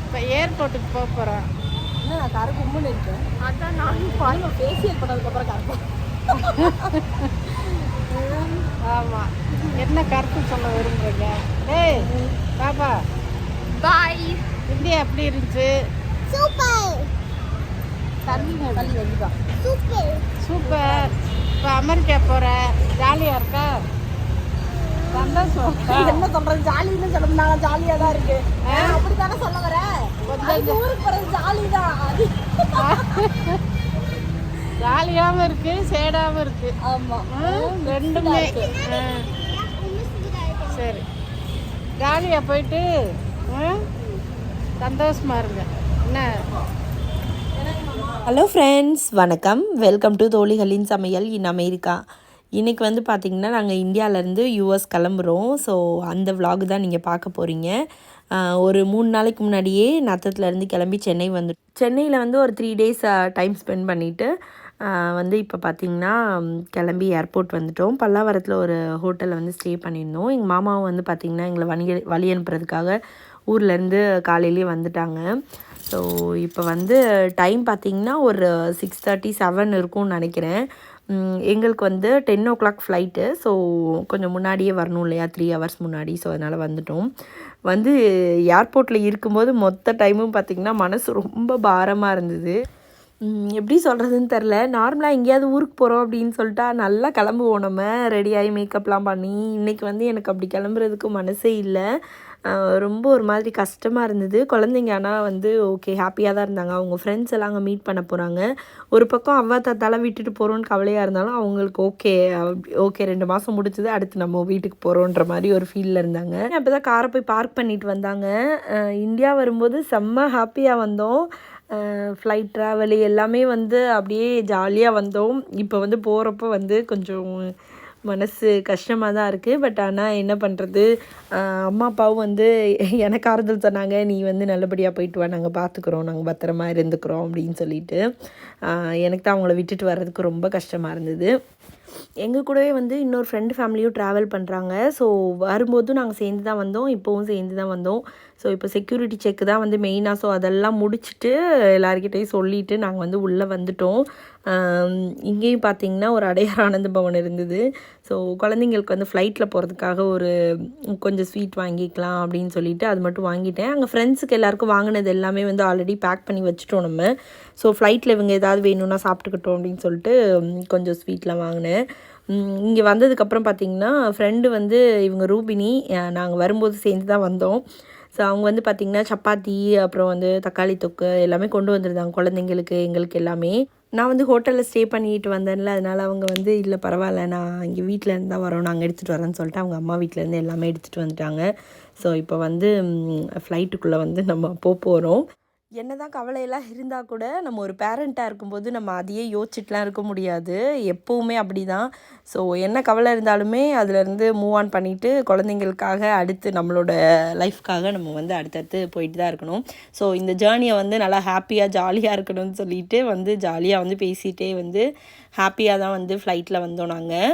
இப்போ ஏர்போர்ட்டுக்கு போக போகிறோம் என்ன நான் கருக்கு உம்முன்னு இருக்கேன். அதான் நானும் பாருங்க ஃபேஷியல் பண்ணதுக்கப்புறம் கருப்போம் ஆமாம் என்ன கருத்து சொல்ல விரும்புறீங்க? டேய் பாப்பா. பாய் இந்தியா எப்படி இருந்துச்சு? சூப்பர் சூப்பர் சூப்பர் இப்போ அமெரிக்கா போகிற ஜாலியாக இருக்கா? என்ன சொல்றது? ஜாலின்னு சொல்லணும் நான் ஜாலியா தான் இருக்கு. நான் அப்படித்தானே சொல்ல வரேன்? அது ஊருக்கு போறது ஜாலி தான். அது ஜாலியாகவும் இருக்கு சேடாகவும் இருக்கு. ஆமா. ரெண்டுமே. சரி. ஜாலியாக போயிட்டு சந்தோஷமா இருங்க. என்ன? ஹலோ ஃப்ரெண்ட்ஸ் வணக்கம். வெல்கம் டு தோழிகளின் சமையல் இன் அமெரிக்கா. இன்றைக்கி வந்து பார்த்திங்கன்னா நாங்கள் இந்தியாவிலேருந்து யூஎஸ் கிளம்புறோம். ஸோ அந்த விலாகு தான் நீங்கள் பார்க்க போகிறீங்க ஒரு மூணு நாளைக்கு முன்னாடியே நத்தத்துலேருந்து கிளம்பி சென்னை வந்து சென்னையில் வந்து ஒரு த்ரீ டேஸ் டைம் ஸ்பெண்ட் பண்ணிவிட்டு வந்து இப்போ பார்த்திங்கன்னா கிளம்பி ஏர்போர்ட் வந்துட்டோம். பல்லாவரத்தில் ஒரு ஹோட்டலில் வந்து ஸ்டே பண்ணியிருந்தோம். எங்கள் மாமாவும் வந்து பார்த்திங்கன்னா எங்களை வழி வழி அனுப்புறதுக்காக ஊர்லேருந்து காலையிலேயே வந்துட்டாங்க. ஸோ இப்போ வந்து டைம் பார்த்திங்கன்னா ஒரு சிக்ஸ் தேர்ட்டி செவன் இருக்கும்னு நினைக்கிறேன். எங்களுக்கு வந்து ten o'clock flight so கொஞ்சம் முன்னாடியே வரணும் இல்லையா? த்ரீ ஹவர்ஸ் முன்னாடி ஸோ அதனால் வந்துட்டோம். வந்து ஏர்போர்ட்டில் இருக்கும்போது மொத்த டைமும் பார்த்திங்கன்னா மனசு ரொம்ப பாரமாக இருந்தது. எப்படி சொல்கிறதுன்னு தெரில நார்மலாக எங்கேயாவது ஊருக்கு போகிறோம் அப்படின்னு சொல்லிட்டா நல்லா கிளம்புவோம் நம்ம. ரெடியாகி மேக்கப்லாம் பண்ணி இன்றைக்கி வந்து எனக்கு அப்படி கிளம்புறதுக்கு மனசே இல்லை. ரொம்ப ஒரு மாதிரி கஷ்டமாக இருந்தது. குழந்தைங்க ஆனால் வந்து ஓகே ஹாப்பியாக தான் இருந்தாங்க. அவங்க ஃப்ரெண்ட்ஸ் எல்லாம் அங்கே மீட் பண்ண போகிறாங்க ஒரு பக்கம் அவ்வா தாத்தால விட்டுட்டு போகிறோன்னு கவலையாக இருந்தாலும் அவங்களுக்கு ஓகே ஓகே ரெண்டு மாதம் முடிச்சது அடுத்து நம்ம வீட்டுக்கு போகிறோன்ற மாதிரி ஒரு ஃபீலில் இருந்தாங்க. அப்போ தான் காரை போய் பார்க் பண்ணிட்டு வந்தாங்க. இந்தியா வரும்போது செம்ம ஹாப்பியாக வந்தோம். ஃப்ளைட் ட்ராவல் எல்லாமே வந்து அப்படியே ஜாலியாக வந்தோம். இப்போ வந்து போகிறப்ப வந்து கொஞ்சம் மனசு கஷ்டமாக தான் இருக்குது பட் ஆனால் என்ன பண்ணுறது அம்மா அப்பாவும் வந்து எனக்கு ஆறுதல் சொன்னாங்க. நீ வந்து நல்லபடியாக போயிட்டு வா. நாங்கள் பார்த்துக்குறோம் நாங்கள் பத்திரமா இருந்துக்கிறோம். அப்படின்னு சொல்லிட்டு எனக்கு தான் அவங்கள விட்டுட்டு வர்றதுக்கு ரொம்ப கஷ்டமாக இருந்தது. எங்கள் கூடவே வந்து இன்னொரு ஃப்ரெண்டு ஃபேமிலியும் ட்ராவல் பண்ணுறாங்க ஸோ வரும்போதும் நாங்கள் சேர்ந்து தான் வந்தோம். இப்போவும் சேர்ந்து தான் வந்தோம். ஸோ இப்போ செக்யூரிட்டி செக் தான் வந்து மெயினாக ஸோ அதெல்லாம் முடிச்சுட்டு எல்லாருக்கிட்டையும் சொல்லிவிட்டு நாங்கள் வந்து உள்ளே வந்துட்டோம். இங்கேயும் பார்த்தீங்கன்னா ஒரு அடையார் ஆனந்த பவன் இருந்தது. ஸோ குழந்தைங்களுக்கு வந்து ஃப்ளைட்டில் போகிறதுக்காக ஒரு கொஞ்சம் ஸ்வீட் வாங்கிக்கலாம் அப்படின்னு சொல்லிட்டு அது மட்டும் வாங்கிட்டேன். அங்கே ஃப்ரெண்ட்ஸுக்கு எல்லாருக்கும் வாங்கினது எல்லாமே வந்து ஆல்ரெடி பேக் பண்ணி வச்சுட்டோம் நம்ம. ஸோ ஃப்ளைட்டில் இவங்க ஏதாவது வேணும்னா சாப்பிட்டுக்கிட்டோம் அப்படின்னு சொல்லிட்டு கொஞ்சம் ஸ்வீட்லாம் வாங்கினேன். இங்கே வந்ததுக்கப்புறம் பார்த்தீங்கன்னா ஃப்ரெண்டு வந்து இவங்க ரூபினி நாங்கள் வரும்போது சேர்ந்து தான் வந்தோம். ஸோ அவங்க வந்து பார்த்திங்கன்னா சப்பாத்தி அப்புறம் வந்து தக்காளி தொக்கு எல்லாமே கொண்டு வந்திருந்தாங்க குழந்தைங்களுக்கு எங்களுக்கு எல்லாமே. நான் வந்து ஹோட்டலில் ஸ்டே பண்ணிட்டு வந்தேன்ல அதனால் அவங்க வந்து இல்லை பரவாயில்ல நான் இங்கே வீட்டில் இருந்தால் தான் வரோம் நாங்கள் எடுத்துகிட்டு வரேன்னு சொல்லிட்டு அவங்க அம்மா வீட்டிலேருந்து எல்லாமே எடுத்துகிட்டு வந்துட்டாங்க. ஸோ இப்போ வந்து ஃப்ளைட்டுக்குள்ளே வந்து நம்ம போக போகிறோம் என்னதான் கவலையெல்லாம் இருந்தால் கூட நம்ம ஒரு பேரண்ட்டாக இருக்கும்போது நம்ம அதையே யோசிச்சுட்டுலாம் இருக்க முடியாது. எப்போவுமே அப்படி தான் ஸோ என்ன கவலை இருந்தாலுமே அதுலேருந்து மூவ் ஆன் பண்ணிவிட்டு குழந்தைங்களுக்காக அடுத்து நம்மளோட லைஃப்க்காக நம்ம வந்து அடுத்தடுத்து போயிட்டு தான் இருக்கணும். ஸோ இந்த ஜேர்னியை வந்து நல்லா ஹாப்பியாக ஜாலியாக இருக்கணும்னு சொல்லிட்டு வந்து ஜாலியாக வந்து பேசிகிட்டே வந்து ஹாப்பியாக தான் வந்து ஃப்ளைட்டில் வந்தோம் நாங்கள்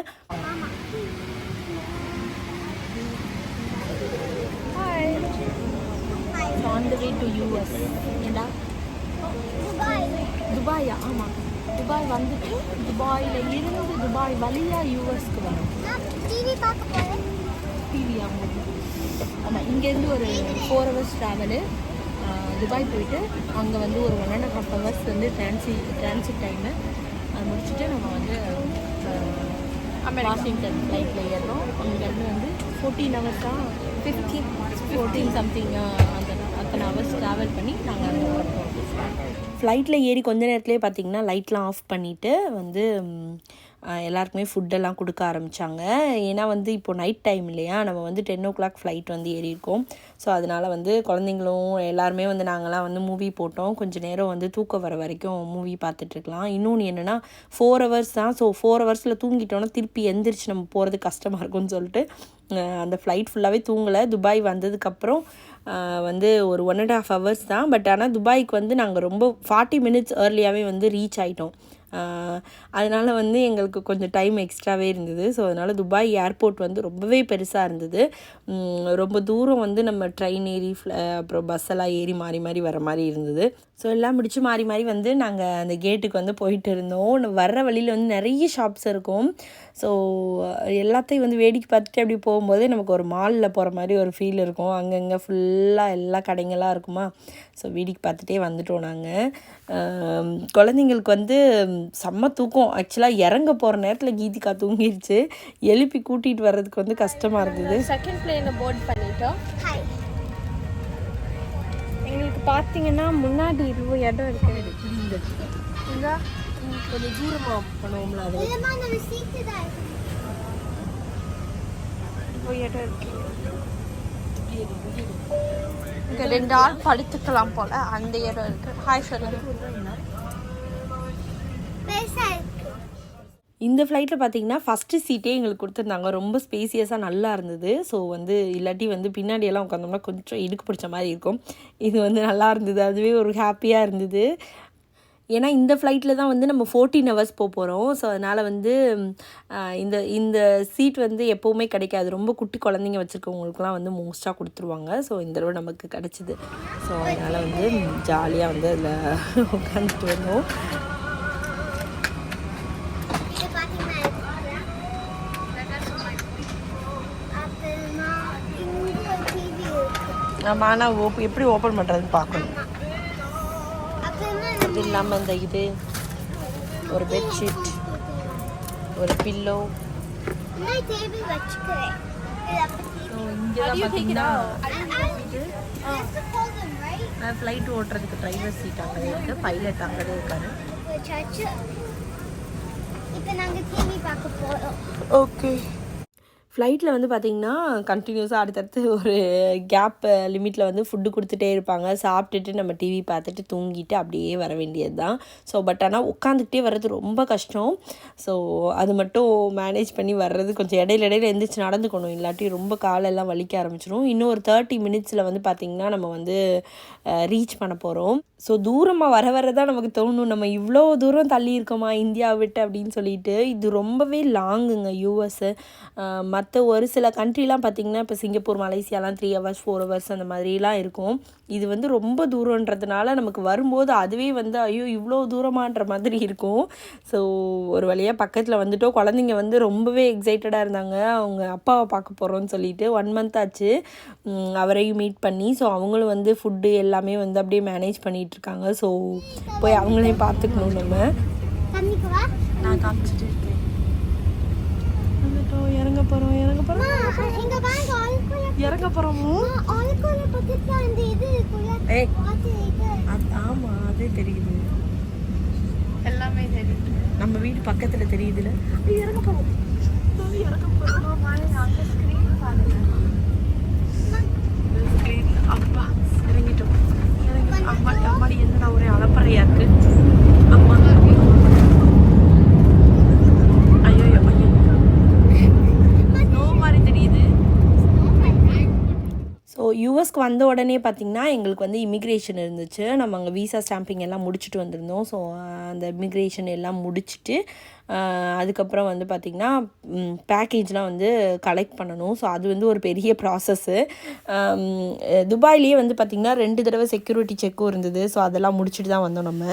on the way to U S ஏண்டா? துபாயா ஆமாம் துபாய் வந்துட்டு துபாயில் இருந்து துபாய் வழியாக யூஎஸ்க்கு வரும் டிவி பார்க்க டிவி அவங்க ஆமாம் இங்கேருந்து ஒரு ஃபோர் ஹவர்ஸ் ட்ராவலு துபாய் போயிட்டு அங்கே வந்து ஒரு ஒன் அண்ட் ஹாஃப் ஹவர்ஸ் வந்து டிரான்சி டிரான்சிட் டைமு அது முடிச்சுட்டு நம்ம வந்து வாஷிங்டன் ஃப்ளைட்டில் ஏறுறோம் அங்கேருந்து வந்து fourteen ஹவர்ஸாக fifteen fourteen something seven hours travel பண்ணி நாங்கள் அங்கே ஃப்ளைட்டில் ஏறி கொஞ்ச நேரத்துலேயே பார்த்தீங்கன்னா லைட்லாம் ஆஃப் பண்ணிவிட்டு வந்து எல்லாருக்குமே ஃபுட்டெல்லாம் கொடுக்க ஆரம்பித்தாங்க ஏன்னா வந்து இப்போ நைட் டைம் இல்லையா? நம்ம வந்து டென் ஓ கிளாக் ஃப்ளைட் வந்து ஏறியிருக்கோம். ஸோ அதனால் வந்து குழந்தைங்களும் எல்லாருமே வந்து நாங்களாம் வந்து மூவி போட்டோம். கொஞ்சம் நேரம் வந்து தூக்கம் வர வரைக்கும் மூவி பார்த்துட்ருக்கலாம் இன்னொன்று என்னென்னா ஃபோர் ஹவர்ஸ் தான். ஸோ ஃபோர் ஹவர்ஸில் தூங்கிட்டோன்னா திருப்பி எந்திரிச்சு நம்ம போகிறது கஷ்டமாக இருக்கும்னு சொல்லிட்டு அந்த ஃப்ளைட் ஃபுல்லாகவே தூங்கலை. துபாய் வந்ததுக்கப்புறம் வந்து ஒரு ஒன் அண்ட் ஹாஃப் ஹவர்ஸ் தான். பட் ஆனால் துபாய்க்கு வந்து நாங்கள் ரொம்ப ஃபார்ட்டி மினிட்ஸ் ஏர்லியாகவே வந்து ரீச் ஆகிட்டோம் அதனால் வந்து எங்களுக்கு கொஞ்சம் டைம் எக்ஸ்ட்ராவே இருந்தது. ஸோ அதனால் துபாய் ஏர்போர்ட் வந்து ரொம்பவே பெருசாக இருந்தது. ரொம்ப தூரம் வந்து நம்ம ட்ரெயின் ஏறி அப்புறம் பஸ்ஸெல்லாம் ஏறி மாறி மாறி வர மாதிரி இருந்தது. ஸோ எல்லாம் முடிச்சு மாறி மாறி வந்து நாங்கள் அந்த கேட்டுக்கு வந்து போயிட்டு இருந்தோம். வர்ற வழியில் வந்து நிறைய ஷாப்ஸ் இருக்கும். ஸோ எல்லாத்தையும் வந்து வேடிக்கை பார்த்துட்டு அப்படி போகும்போது நமக்கு ஒரு மாலில் போகிற மாதிரி ஒரு ஃபீல் இருக்கும். அங்கங்கே ஃபுல்லாக எல்லா கடைங்களாக இருக்குமா? ஸோ வேடிக்கை பார்த்துட்டே வந்துட்டோம் நாங்கள் குழந்தைங்களுக்கு வந்து செம்ம தூக்கம். ஆக்சுவலாக இறங்க போகிற நேரத்தில் கீதிகா தூங்கிருச்சு. எழுப்பி கூட்டிகிட்டு வர்றதுக்கு வந்து கஷ்டமாக இருந்தது. செகண்ட் பிளேனில் போர்ட் பண்ணிட்டோம். பார்த்தீங்கன்னா முன்னாடி இருபது இடம் இருக்குது. இங்கே கொஞ்சம் தூரமாக பண்ணுவோம்ல அது. இருபது இடம் இருக்கு. இங்கே ரெண்டு ஆள் படுத்துக்கலாம் போல. அந்த இடம் இருக்கு. ஹாய் சொல்லுங்க. பெருசா இருக்கு. இந்த ஃப்ளைட்டில் பார்த்தீங்கன்னா ஃபஸ்ட்டு சீட்டே எங்களுக்கு கொடுத்துருந்தாங்க. ரொம்ப ஸ்பேசியஸாக நல்லா இருந்தது. ஸோ வந்து இல்லாட்டி வந்து பின்னாடியெல்லாம் உட்காந்தோம்னா கொஞ்சம் இடுக்கு பிடிச்ச மாதிரி இருக்கும். இது வந்து நல்லா இருந்தது. அதுவே ஒரு ஹாப்பியாக இருந்தது. ஏன்னா இந்த ஃப்ளைட்டில் தான் வந்து நம்ம ஃபோர்டீன் ஹவர்ஸ் போக போகிறோம் ஸோ அதனால் வந்து இந்த இந்த சீட் வந்து எப்போவுமே கிடைக்காது. ரொம்ப குட்டி குழந்தைங்க வச்சுருக்கவங்களுக்குலாம் வந்து மோஸ்ட்டாக கொடுத்துருவாங்க. ஸோ இந்த தடவை நமக்கு கிடச்சிது. ஸோ அதனால் வந்து ஜாலியாக வந்து அதில் உட்காந்துட்டு வந்தோம் இது பாத்தீங்கன்னா இருக்கு. அப்புறமா இங்க ஒரு TV இருக்கு. நம்ம ஆனால் ஓப் எப்படி ஓப்பன் பண்ணுறதுன்னு பார்க்கணும். இது இல்லாமல் இந்த இது ஒரு பெட்ஷீட் ஒரு பில்லோ right? ஃப்ளைட் ஓட்டுறதுக்கு டிரைவர் சீட் அங்கே இருக்குது பைலட் அங்கே இருக்காரு. இப்போ நாங்க டிவி பார்க்க போறோம். ஓகே ஃப்ளைட்டில் வந்து பார்த்திங்கன்னா கண்டினியூஸாக அடுத்தடுத்து ஒரு கேப் லிமிட்டில் வந்து ஃபுட்டு கொடுத்துட்டே இருப்பாங்க. சாப்பிட்டுட்டு நம்ம டிவி பார்த்துட்டு தூங்கிட்டு அப்படியே வர வேண்டியது தான் ஸோ பட் ஆனால் உட்காந்துக்கிட்டே வர்றது ரொம்ப கஷ்டம். ஸோ அது மட்டும் மேனேஜ் பண்ணி வர்றது கொஞ்சம் இடையில இடையில எழுந்திரிச்சு நடந்துக்கணும். இல்லாட்டி ரொம்ப காலெல்லாம் வலிக்க ஆரம்பிச்சிடும் இன்னும் ஒரு தேர்ட்டி மினிட்ஸில் வந்து பார்த்திங்கன்னா நம்ம வந்து ரீச் பண்ண போகிறோம் ஸோ தூரமாக வர வர தான் நமக்கு தோணும். நம்ம இவ்வளோ தூரம் தள்ளி இருக்கோமா இந்தியா விட்டு அப்படின்னு சொல்லிட்டு இது ரொம்பவே லாங்குங்க யூஎஸ்ஸு மற்ற ஒரு சில கண்ட்ரிலாம் பார்த்திங்கன்னா இப்போ சிங்கப்பூர் மலேசியாலாம் த்ரீ ஹவர்ஸ் ஃபோர் ஹவர்ஸ் அந்த மாதிரிலாம் இருக்கும். இது வந்து ரொம்ப தூரன்றதுனால நமக்கு வரும்போது அதுவே வந்து ஐயோ இவ்வளோ தூரமான்ற மாதிரி இருக்கும். ஸோ ஒரு வழியாக பக்கத்தில் வந்துட்டோம். குழந்தைங்க வந்து ரொம்பவே எக்ஸைட்டடாக இருந்தாங்க. அவங்க அப்பாவை பார்க்க போகிறோன்னு சொல்லிட்டு ஒன் மந்த் ஆச்சு. அவரையும் மீட் பண்ணி ஸோ அவங்களும் வந்து ஃபுட்டு எல்லாமே வந்து அப்படியே மேனேஜ் பண்ணிகிட்டு இருக்காங்க ஸோ போய் அவங்களையும் பார்த்துக்கணும் நம்ம. நான் காமிச்சிட்டு இருக்கேன். வந்துட்டோம் இறங்க போகிறோம் இறங்க ஆளுக்குள்ள இறங்க இருக்குல்ல ஏய். அது தெரியுது. எல்லாமே தெரியுது. நம்ம வீடு பக்கத்தில் தெரியுதுல. இறங்க போகிறோம் இறங்க போகிறோம் அப்பா இறங்கிட்டோம் இறங்கி அம்மா அம்மாடி என்னடா ஒரே அலப்பறையா இருக்கு அம்மா ஐயோ ஐயோ ஸ்னோ மாதிரி தெரியுது ஸோ யூஎஸ்க்கு வந்த உடனே பார்த்திங்கன்னா எங்களுக்கு வந்து இமிக்ரேஷன் இருந்துச்சு. நம்ம அங்கே விசா ஸ்டாம்பிங் எல்லாம் முடிச்சுட்டு வந்திருந்தோம். ஸோ அந்த இமிக்ரேஷன் எல்லாம் முடிச்சுட்டு அதுக்கப்புறம் வந்து பார்த்திங்கன்னா பேக்கேஜ்லாம் வந்து கலெக்ட் பண்ணணும். ஸோ அது வந்து ஒரு பெரிய ப்ராசஸ்ஸு துபாயிலேயே வந்து பார்த்திங்கன்னா ரெண்டு தடவை செக்யூரிட்டி செக்கும் இருந்தது. ஸோ அதெல்லாம் முடிச்சுட்டு தான் வந்தோம் நம்ம.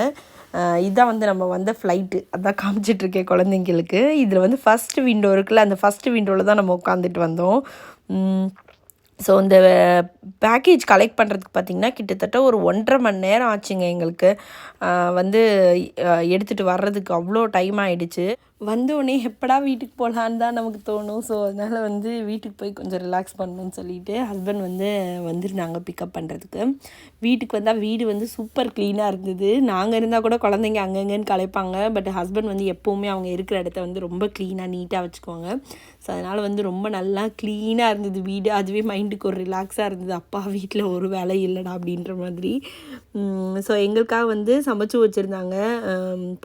இதுதான் வந்து நம்ம வந்த ஃப்ளைட்டு அதான் காமிச்சிட்ருக்கேன் குழந்தைங்களுக்கு. இதில் வந்து ஃபஸ்ட்டு விண்டோ இருக்குல்ல அந்த ஃபஸ்ட்டு விண்டோவில் தான் நம்ம உட்காந்துட்டு வந்தோம். ஸோ இந்த பேக்கேஜ் கலெக்ட் பண்ணுறதுக்கு பார்த்திங்கன்னா கிட்டத்தட்ட ஒரு ஒன்றரை மணி நேரம் ஆச்சுங்க எங்களுக்கு. வந்து எடுத்துகிட்டு வர்றதுக்கு அவ்வளோ டைம் ஆகிடுச்சு வந்தோடனே எப்படா வீட்டுக்கு போகலான்னு தான் நமக்கு தோணும். ஸோ அதனால் வந்து வீட்டுக்கு போய் கொஞ்சம் ரிலாக்ஸ் பண்ணணும்னு சொல்லிட்டு ஹஸ்பண்ட் வந்து வந்திருந்தாங்க பிக்கப் பண்ணுறதுக்கு வீட்டுக்கு வந்தால் வீடு வந்து சூப்பர் க்ளீனாக இருந்தது. நாங்கள் இருந்தால் கூட குழந்தைங்க அங்கங்கன்னு கலைப்பாங்க. பட் ஹஸ்பண்ட் வந்து எப்போவுமே அவங்க இருக்கிற இடத்த வந்து ரொம்ப க்ளீனாக நீட்டாக வச்சுக்குவாங்க. ஸோ அதனால் வந்து ரொம்ப நல்லா க்ளீனாக இருந்தது வீடு. அதுவே மைண்டுக்கு ஒரு ரிலாக்ஸாக இருந்தது. அப்பா வீட்டில் ஒரு வேலை இல்லைடா அப்படின்ற மாதிரி. ஸோ எங்களுக்காக வந்து சமைச்சு வச்சுருந்தாங்க.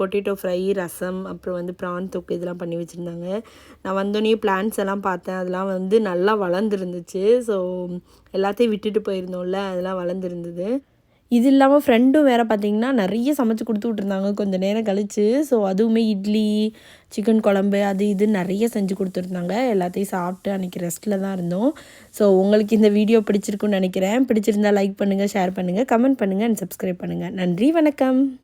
பொட்டேட்டோ ஃப்ரை ரசம் அப்புறம் வந்து ப்ரான் தொக்கு இதெல்லாம் பண்ணி வச்சுருந்தாங்க. நான் வந்தோடனே பிளான்ஸ் எல்லாம் பார்த்தேன். அதெல்லாம் வந்து நல்லா வளர்ந்துருந்துச்சு. ஸோ எல்லாத்தையும் விட்டுட்டு போயிருந்தோம்ல. அதெல்லாம் வளர்ந்துருந்தது. இது இல்லாமல் ஃப்ரெண்டும் வேறு பார்த்திங்கன்னா நிறைய சமைச்சு கொடுத்து விட்ருந்தாங்க கொஞ்சம் நேரம் கழித்து ஸோ அதுவுமே இட்லி சிக்கன் குழம்பு அது இது நிறைய செஞ்சு கொடுத்துருந்தாங்க. எல்லாத்தையும் சாப்பிட்டு அன்றைக்கி ரெஸ்ட்டில் தான் இருந்தோம். ஸோ உங்களுக்கு இந்த வீடியோ பிடிச்சிருக்குன்னு நினைக்கிறேன். பிடிச்சிருந்தா லைக் பண்ணுங்கள் ஷேர் பண்ணுங்கள் கமெண்ட் பண்ணுங்கள் அண்ட் சப்ஸ்கிரைப் பண்ணுங்கள் நன்றி வணக்கம்.